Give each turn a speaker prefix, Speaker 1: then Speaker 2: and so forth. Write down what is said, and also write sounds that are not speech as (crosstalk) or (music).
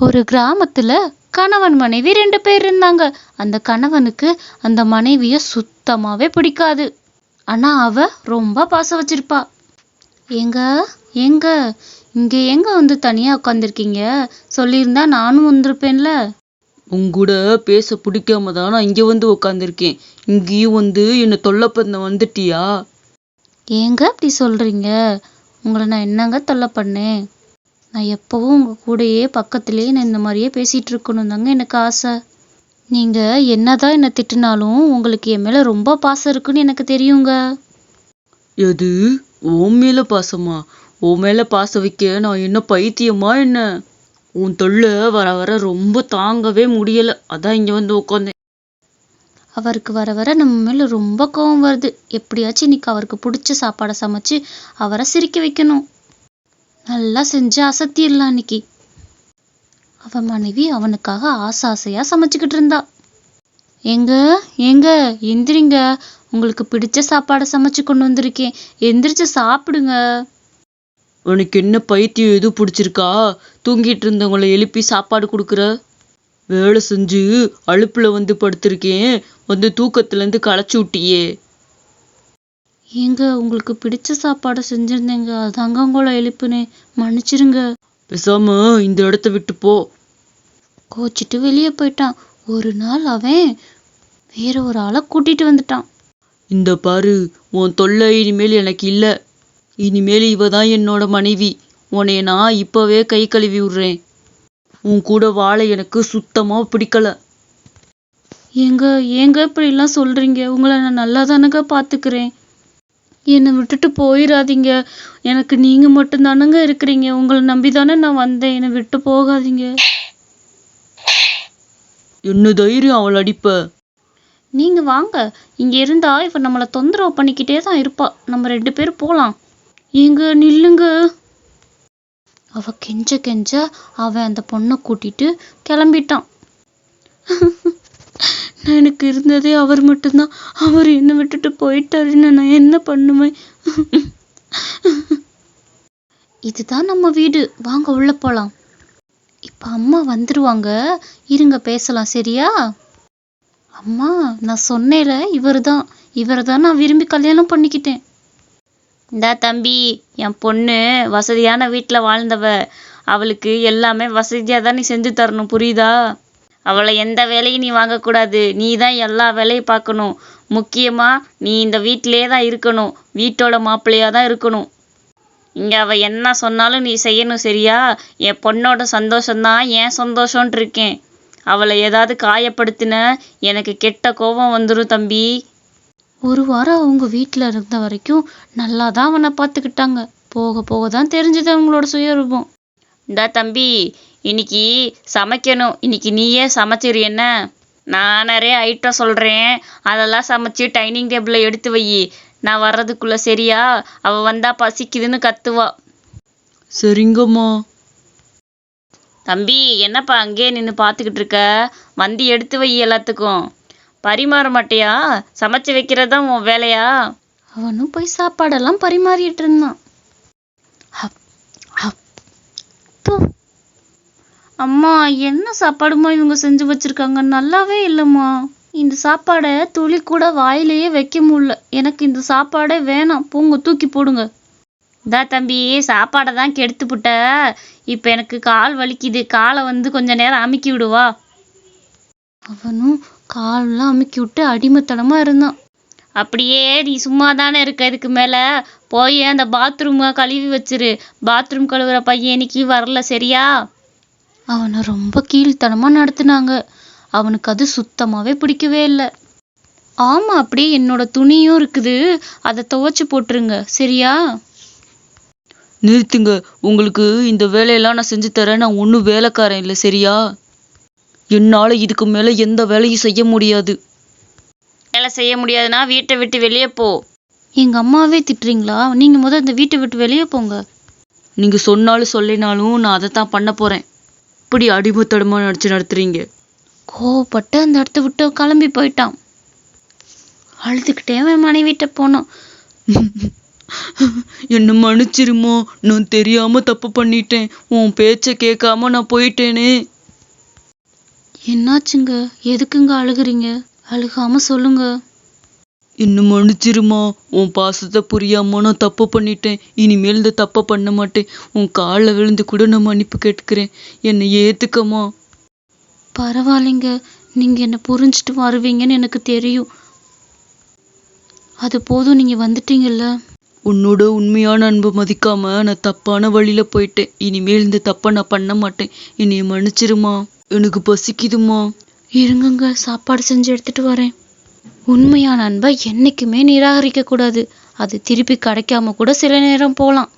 Speaker 1: ஒரு கிராமத்துல கணவன் மனைவி ரெண்டு பேர் இருந்தாங்க. அந்த கணவனுக்கு அந்த மனைவிய சுத்தமாவே பிடிக்காது. ஆனா அவ ரொம்ப பாசம் வச்சிருப்பா. ஏங்க ஏங்க இங்க எங்க வந்து தனியா உட்காந்துருக்கீங்க சொல்லியிருந்தா நானும் வந்திருப்பேன்ல.
Speaker 2: உங்கூட பேச பிடிக்காம தான் நான் இங்க வந்து உக்காந்துருக்கேன். இங்கேயும் வந்து என்னை தொல்லை பண்ண வந்துட்டியா?
Speaker 1: ஏங்க அப்படி சொல்றீங்க. உங்களை நான் என்னங்க தொல்லை பண்ணேன்? நான் எப்பவும் உங்க கூடயே பக்கத்துலயே நான் இந்த மாதிரியே பேசிட்டு இருக்கணும் தாங்க எனக்கு ஆசை. நீங்க என்னதான் என்ன திட்டுனாலும் உங்களுக்கு என் மேல ரொம்ப பாசம் இருக்குன்னு எனக்கு தெரியுங்க.
Speaker 2: எது? உன் மேல பாசமா? உன் மேல பாசம் வைக்க நான் என்ன பைத்தியமா என்ன? உன் தொல்லை வர வர ரொம்ப தாங்கவே முடியல. அதான் இங்க வந்து உட்காந்தேன்
Speaker 1: அவருக்கு வர வர நம்ம மேல ரொம்ப கோவம் வருது. எப்படியாச்சும் இன்னைக்கு அவருக்கு பிடிச்ச சாப்பாடை சமைச்சு அவரை சிரிக்க வைக்கணும். நல்லா செஞ்சு அசத்திடலாம் இன்னைக்கு. அவ மனைவி அவனுக்காக ஆசை ஆசையா சமைச்சுக்கிட்டு இருந்தா. எங்க? ஏங்க எந்திரிங்க. உங்களுக்கு பிடிச்ச சாப்பாடை சமைச்சு கொண்டு வந்திருக்கேன். எந்திரிச்சு சாப்பிடுங்க.
Speaker 2: உனக்கு என்ன பைத்தியம் எதுவும் பிடிச்சிருக்கா? தூங்கிட்டு இருந்தவங்களை எழுப்பி சாப்பாடு கொடுக்குற? வேலை செஞ்சு அழுப்புல வந்து படுத்திருக்கேன். வந்து தூக்கத்துலேருந்து களைச்சி களைச்சு விட்டியே.
Speaker 1: ஏங்க உங்களுக்கு பிடிச்ச சாப்பாடை செஞ்சிருந்தேங்க. அதாங்க உங்களை எழுப்புனேன். மன்னிச்சிருங்க.
Speaker 2: பேசாம இந்த இடத்த விட்டு போ.
Speaker 1: கோச்சிட்டு வெளியே போயிட்டான். ஒரு நாள் அவன் வேற ஒரு ஆளை கூட்டிட்டு வந்துட்டான்.
Speaker 2: இந்த பாரு உன் தொல்லை இனிமேல் எனக்கு இல்ல. இனிமேல் இவ தான் என்னோட மனைவி. உன்னைய நான் இப்பவே கை கழுவி விடுறேன். உன் கூட வாழ எனக்கு சுத்தமா பிடிக்கல.
Speaker 1: ஏங்க ஏங்க இப்படி எல்லாம் சொல்றீங்க? உங்களை நான் நல்லா தானங்க பாத்துக்கிறேன் என்னை விட்டுட்டு போயிடாதீங்க எனக்கு நீங்க மட்டும்தானங்க இருக்கிறீங்க. உங்களை நம்பி தானே நான் வந்தேன். என்னை விட்டு போகாதீங்க.
Speaker 2: என்ன தைரியம் அவள் அடிப்ப?
Speaker 1: நீங்க வாங்க. இங்க இருந்தா இவ நம்மளை தொந்தரவு பண்ணிக்கிட்டே தான் இருப்பா. நம்ம ரெண்டு பேரும் போலாம். ஏங்க நில்லுங்க. அவ கெஞ்ச கெஞ்ச அவன் அந்த பொண்ணை கூட்டிட்டு கிளம்பிட்டான். (laughs) நான் எனக்கு இருந்ததே அவர் மட்டும்தான். அவர் என்னை விட்டுட்டு போயிட்டாருன்னு நான் என்ன பண்ணுவேன்? இதுதான் நம்ம வீடு. வாங்க உள்ள போலாம். இப்ப அம்மா வந்துருவாங்க. இருங்க பேசலாம் சரியா? அம்மா நான் சொன்னேல இவர்தான். இவர்தான் நான் விரும்பி கல்யாணம் பண்ணிக்கிட்டேன். இந்தா தம்பி என் பொண்ணு வசதியான வீட்டில் வாழ்ந்தவ. அவளுக்கு எல்லாமே வசதியாக தான் நீ செஞ்சு தரணும். புரியுதா? அவளை எந்த வேலையும் நீ வாங்கக்கூடாது. நீ தான் எல்லா வேலையும் பார்க்கணும். முக்கியமாக நீ இந்த வீட்டிலே தான் இருக்கணும். வீட்டோட மாப்பிள்ளையாக தான் இருக்கணும். இங்கே அவள் என்ன சொன்னாலும் நீ செய்யணும் சரியா? என் பொண்ணோட சந்தோஷம்தான் என் சந்தோஷம்ன்ட்டு இருக்கேன். அவளை ஏதாவது காயப்படுத்தின எனக்கு கெட்ட கோபம் வந்துடும் தம்பி. ஒரு வாரம் அவங்க வீட்டில் இருந்த வரைக்கும் நல்லா தான் அவனை பார்த்துக்கிட்டாங்க. போக போக தான் தெரிஞ்சது அவங்களோட சுயரூபம். இந்தா தம்பி இன்னைக்கு சமைக்கணும். இன்னைக்கு நீயே சமைச்சிரு என்ன? நான் நிறைய ஐட்டம் சொல்கிறேன் அதெல்லாம் சமைச்சு டைனிங் டேபிளில் எடுத்து வை. நான் வர்றதுக்குள்ள சரியா? அவள் வந்தா பசிக்குதுன்னு கத்துவா.
Speaker 2: சரிங்கம்மா.
Speaker 1: தம்பி என்னப்பா அங்கேயே நின்று பார்த்துக்கிட்டு இருக்க? வந்து எடுத்து வை எல்லாத்துக்கும். பரிமாற மாட்டியா? சமைச்சு வைக்கிறது தான் உன் வேலையா? அவனும் போய் சாப்பாடெல்லாம் பரிமாறிட்டு இருந்தான். அம்மா என்ன சாப்பாடுமா இவங்க செஞ்சு வச்சிருக்காங்க? நல்லாவே இல்லைம்மா. இந்த சாப்பாடை துளி கூட வாயிலேயே வைக்க முடியல. எனக்கு இந்த சாப்பாடே வேணாம். பூங்க தூக்கி போடுங்க. தா தம்பி சாப்பாடை தான் கெடுத்து புட்ட. இப்போ எனக்கு கால் வலிக்குது. காலை வந்து கொஞ்ச நேரம் அமுக்கி விடுவா. அவனும் காலெல்லாம் அமுக்கி விட்டு அடிமைத்தனமா இருந்தான். அப்படியே நீ சும்மா தானே இருக்க? இதுக்கு மேலே போய் அந்த பாத்ரூமை கழுவி வச்சிரு. பாத்ரூம் கழுவுற பையன் இன்னைக்கு வரல. சரியா? அவனை ரொம்ப கீழ்த்தனமா நடத்துனாங்க. அவனுக்கு அது சுத்தமாவே பிடிக்கவே இல்லை. ஆமா அப்படியே என்னோட துணியும் இருக்குது. அதை துவைச்சு போட்டுருங்க. சரியா?
Speaker 2: நிறுத்துங்க. உங்களுக்கு இந்த வேலையெல்லாம் நான் செஞ்சு தரேன். நான் ஒன்றும் வேலைக்காரன் இல்லை. சரியா? என்னால் இதுக்கு மேலே எந்த வேலையும் செய்ய முடியாது.
Speaker 1: வேலை செய்ய முடியாதுன்னா வீட்டை விட்டு வெளியே போ. எங்க அம்மாவே திட்டுறீங்களா? நீங்க முத இந்த வீட்டை விட்டு வெளியே போங்க.
Speaker 2: நீங்கள் சொன்னாலும் சொல்லினாலும் நான் அதை தான் பண்ண போகிறேன் இப்படி அடிமைத்தடமாக நடிச்சு நடத்துறீங்க?
Speaker 1: கோவப்பட்டு அந்த இடத்த விட்டு கிளம்பி போயிட்டான். அழுதுகிட்டே அவன் மனைவிட்ட போனான். (laughs)
Speaker 2: என்ன மன்னிச்சிருமா? நான் தெரியாம தப்பு பண்ணிட்டேன். உன் பேச்ச கேட்காம நான் போயிட்டேனே.
Speaker 1: என்னாச்சுங்க? எதுக்குங்க அழுகுறீங்க? அழுகாம சொல்லுங்க.
Speaker 2: என்ன மன்னிச்சிருமா? உன் பாசத்தை புரியாம நான் தப்பு பண்ணிட்டேன். இனிமேல் இந்த தப்பை பண்ண மாட்டேன். உன் காலில் விழுந்து கூட நான் மன்னிப்பு கேட்டுக்கிறேன். என்னை ஏத்துக்கம்மா.
Speaker 1: பரவாயில்லைங்க. நீங்க என்ன புரிஞ்சுட்டு வருவீங்கன்னு எனக்கு தெரியும். அது போதும் நீங்க வந்துட்டீங்கல்ல?
Speaker 2: உன்னோட உண்மையான அன்பை மதிக்காம நான் தப்பான வழியில போயிட்டேன். இனிமேல் இந்த தப்பை நான் பண்ண மாட்டேன். என்னைய மன்னிச்சிருமா? எனக்கு பசிக்குதுமா
Speaker 1: இருங்கங்க சாப்பாடு செஞ்சு எடுத்துட்டு வரேன். உண்மையான அன்பை என்றைக்குமே நிராகரிக்கக்கூடாது. அது திருப்பி கிடைக்காம கூட சில நேரம் போகலாம்